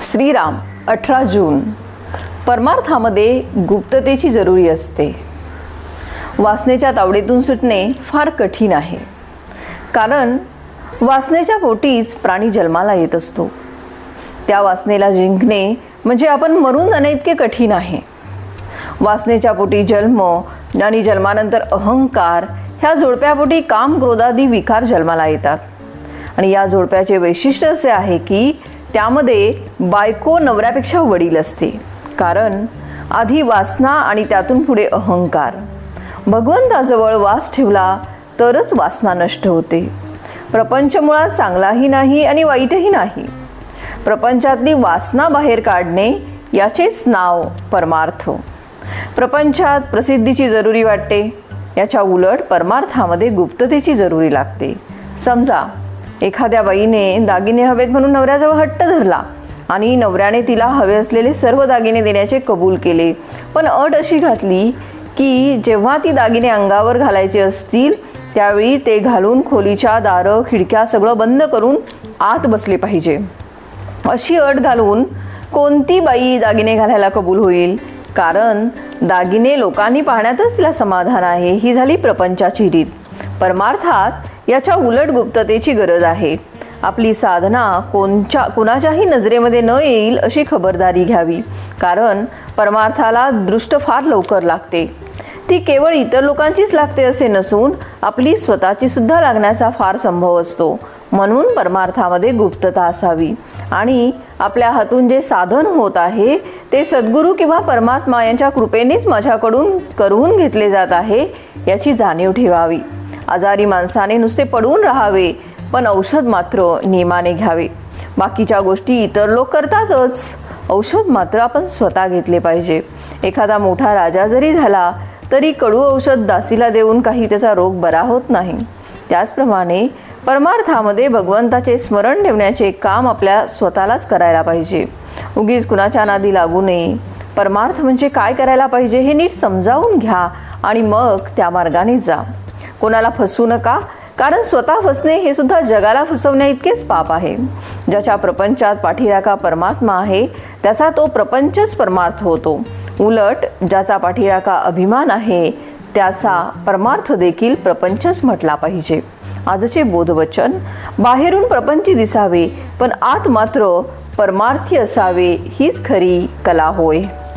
श्रीराम अठरा जून. परमार्थामध्ये गुप्ततेची जरुरी असते. वासनेच्या तावडीतून सुटणे फार कठीण आहे. कारण वासनेच्या पोटीच प्राणी जन्माला येत असतो. त्या वासनेला जिंकणे म्हणजे आपण मरून जाणे इतके कठीण आहे. वासनेच्या पोटी जन्म आणि जन्मानंतर अहंकार ह्या जोडप्यापोटी काम क्रोधादी विकार जन्माला येतात. आणि या जोडप्याचे वैशिष्ट्य असे आहे की त्यामध्ये बायको नवऱ्यापेक्षा वडील असते. कारण आधी वासना आणि त्यातून पुढे अहंकार. भगवंताजवळ वास ठेवला तरच वासना नष्ट होते. प्रपंच मुळात चांगलाही नाही आणि वाईटही नाही. प्रपंचातली वासना बाहेर काढणे याचेच नाव परमार्थ. प्रपंचात प्रसिद्धीची जरुरी वाटते. याच्या उलट परमार्थामध्ये गुप्ततेची जरुरी लागते. समजा एखाद्या बाईने दागिने हवेत म्हणून नवऱ्याजवळ हट्ट धरला आणि नवऱ्याने तिला हवे असलेले सर्व दागिने देण्याचे कबूल केले. पण अट अशी घातली की जेव्हा ती दागिने अंगावर घालायचे असतील त्यावेळी ते घालून खोलीच्या दारं खिडक्या सगळं बंद करून आत बसले पाहिजे. अशी अट घालून कोणती बाई दागिने घालायला कबूल होईल? कारण दागिने लोकांनी पाहण्यातच तिला समाधान आहे ही झाली प्रपंचाची रीत. परमार्थात याच्या उलट गुप्ततेची गरज आहे. आपली साधना कोणच्या कुणाच्याही नजरेमध्ये न येईल अशी खबरदारी घ्यावी. कारण परमार्थाला दृष्ट फार लवकर लागते. ती केवळ इतर लोकांचीच लागते असे नसून आपली स्वतःची सुद्धा लागण्याचा फार संभव असतो. म्हणून परमार्थामध्ये गुप्तता असावी. आणि आपल्या हातून जे साधन होत आहे ते सद्गुरू किंवा परमात्मा यांच्या कृपेनेच माझ्याकडून करून घेतले जात आहे याची जाणीव ठेवावी. आजारी माणसाने नुसते पडून राहावे पण औषध मात्र नियमाने घ्यावे. बाकीच्या गोष्टी इतर लोक करतातच. औषध मात्र आपण स्वतः घेतले पाहिजे. एखादा मोठा राजा जरी झाला तरी कडू औषध दासीला देऊन काही त्याचा रोग बरा होत नाही. त्याचप्रमाणे परमार्थामध्ये भगवंताचे स्मरण ठेवण्याचे काम आपल्या स्वतःलाच करायला पाहिजे. उगीच कुणाच्या नादी लागू नये. परमार्थ म्हणजे काय करायला पाहिजे हे नीट समजावून घ्या आणि मग त्या मार्गाने जा. कोणाला फसू नका कारण स्वतः फसणे हे सुद्धा जगाला फसवण्या इतकेच पाप आहे. ज्याच्या प्रपंचात पाठीराखा परमात्मा आहे त्याचा तो प्रपंचच परमार्थ होतो. उलट ज्याचा पाठीराखा अभिमान आहे त्याचा परमार्थ देखील प्रपंचच म्हटला पाहिजे. आजचे बोधवचन बाहेरून प्रपंची दिसावे पण आत मात्र परमार्थी असावे हीच खरी कला होय.